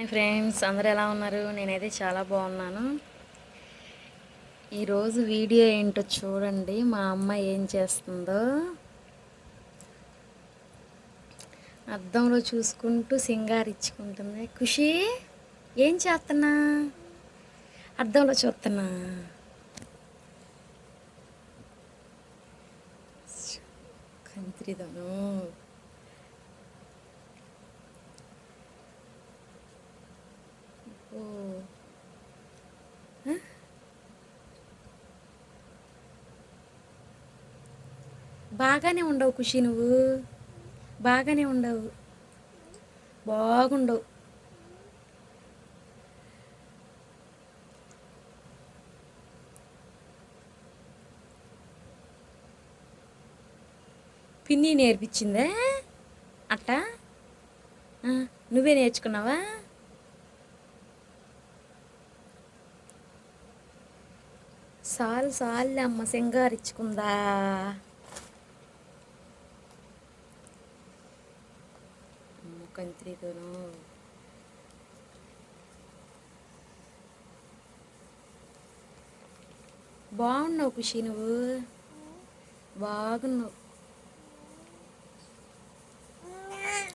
Hi friends అందరు ఎలా ఉన్నారు? నేనైతే చాలా బాగున్నాను. ఈరోజు వీడియో ఏంటో చూడండి. మా అమ్మ ఏం చేస్తుందో. అద్దంలో చూసుకుంటూ సింగారిచ్చుకుంటుంది. ఖుషి ఏం చేస్తున్నా? అద్దంలో చూస్తున్నా. కంత్రిదను బాగానే ఉండవు ఖుషి నువ్వు. బాగానే ఉండవు. బాగుండవు. పిన్ని నేర్పించిందా? అట్టా? ఆ, నువ్వే నేర్చుకున్నావా? సాల్ సాల్ అమ్మ సింగారిచ్చుకుందా? కంత్రితోను బాగున్నావు ఖుషి నువ్వు? బాగున్నావు.